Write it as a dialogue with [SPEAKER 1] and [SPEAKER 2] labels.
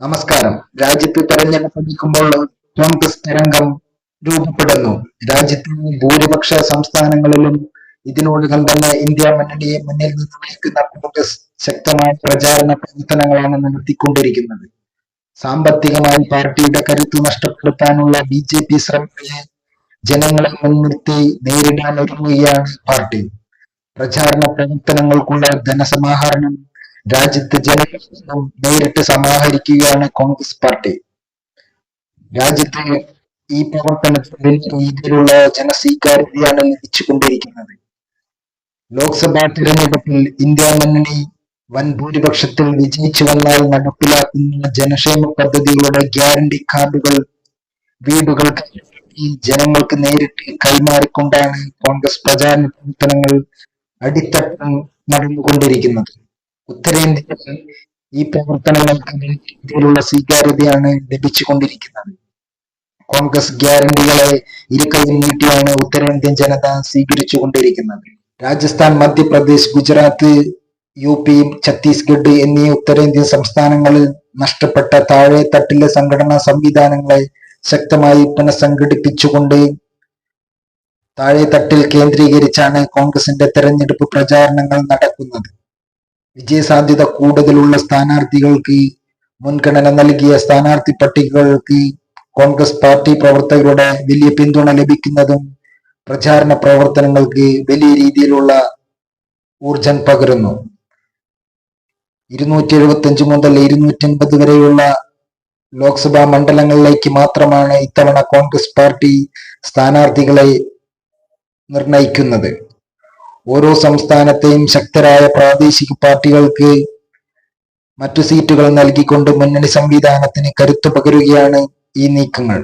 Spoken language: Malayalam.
[SPEAKER 1] നമസ്കാരം. രാജ്യത്ത് തെരഞ്ഞെടുപ്പ് നിൽക്കുമ്പോൾ കോൺഗ്രസ് തരംഗം രൂപപ്പെടുന്നു. രാജ്യത്തെ ഭൂരിപക്ഷ സംസ്ഥാനങ്ങളിലും ഇതിനോടകം തന്നെ ഇന്ത്യ മുന്നണിയെ മുന്നിൽ നിന്ന് നയിക്കുന്ന കോൺഗ്രസ് ശക്തമായ പ്രചാരണ പ്രവർത്തനങ്ങളാണ് നടത്തിക്കൊണ്ടിരിക്കുന്നത്. സാമ്പത്തികമായി പാർട്ടിയുടെ കരുത്ത് നഷ്ടപ്പെടുത്താനുള്ള ബി ജെ പി ശ്രമങ്ങളെ ജനങ്ങളെ മുൻനിർത്തി നേരിടാൻ ഒരുങ്ങുകയാണ് പാർട്ടി. പ്രചാരണ പ്രവർത്തനങ്ങൾക്കുള്ള ധനസമാഹരണം രാജ്യത്തെ ജനങ്ങളിൽ നേരിട്ട് സമാഹരിക്കുകയാണ് കോൺഗ്രസ് പാർട്ടി. രാജ്യത്തെ ഈ പ്രവർത്തനത്തിൽ രീതിയിലുള്ള ജനസ്വീകാര്യതയാണ് ലഭിച്ചുകൊണ്ടിരിക്കുന്നത്. ലോക്സഭാ തിരഞ്ഞെടുപ്പിൽ ഇന്ത്യ മുന്നണി വൻ ഭൂരിപക്ഷത്തിൽ വിജയിച്ചു വന്നാൽ നടപ്പിലാക്കുന്ന ജനക്ഷേമ പദ്ധതികളുടെ ഗ്യാരണ്ടി കാർഡുകൾ വീടുകൾ ജനങ്ങൾക്ക് നേരിട്ട് കൈമാറിക്കൊണ്ടാണ് കോൺഗ്രസ് പ്രചാരണ പ്രവർത്തനങ്ങൾ അടിത്തട്ടം നടന്നുകൊണ്ടിരിക്കുന്നത്. ഉത്തരേന്ത്യയിൽ ഈ പ്രവർത്തനങ്ങൾക്ക് രീതിയിലുള്ള സ്വീകാര്യതയാണ് ലഭിച്ചുകൊണ്ടിരിക്കുന്നത്. കോൺഗ്രസ് ഗ്യാരണ്ടികളെ ഇരുക്കയിൽ നീട്ടിയാണ് ഉത്തരേന്ത്യൻ ജനത സ്വീകരിച്ചു കൊണ്ടിരിക്കുന്നത് രാജസ്ഥാൻ മധ്യപ്രദേശ് ഗുജറാത്ത് യു പി ഛത്തീസ്ഗഡ് എന്നീ ഉത്തരേന്ത്യൻ സംസ്ഥാനങ്ങളിൽ നഷ്ടപ്പെട്ട താഴെ തട്ടിലെ സംഘടനാ സംവിധാനങ്ങളെ ശക്തമായി പുനഃസംഘടിപ്പിച്ചുകൊണ്ട് താഴെ തട്ടിൽ കേന്ദ്രീകരിച്ചാണ് കോൺഗ്രസിന്റെ തെരഞ്ഞെടുപ്പ് പ്രചാരണങ്ങൾ നടക്കുന്നത്. വിജയസാധ്യത കൂടുതലുള്ള സ്ഥാനാർത്ഥികൾക്ക് മുൻഗണന നൽകിയ സ്ഥാനാർത്ഥി പട്ടികകൾക്ക് കോൺഗ്രസ് പാർട്ടി പ്രവർത്തകരുടെ വലിയ പിന്തുണ ലഭിക്കുന്നതും പ്രചാരണ പ്രവർത്തനങ്ങൾക്ക് വലിയ രീതിയിലുള്ള ഊർജം പകരുന്നു. ഇരുന്നൂറ്റി എഴുപത്തി അഞ്ച് മുതൽ ഇരുന്നൂറ്റി അൻപത് വരെയുള്ള ലോക്സഭാ മണ്ഡലങ്ങളിലേക്ക് മാത്രമാണ് ഇത്തവണ കോൺഗ്രസ് പാർട്ടി സ്ഥാനാർത്ഥികളെ നിർണയിക്കുന്നത്. ഓരോ സംസ്ഥാനത്തെയും ശക്തരായ പ്രാദേശിക പാർട്ടികൾക്ക് മറ്റു സീറ്റുകൾ നൽകിക്കൊണ്ട് മുന്നണി സംവിധാനത്തിന് കരുത്തു പകരുകയാണ് ഈ നീക്കങ്ങൾ.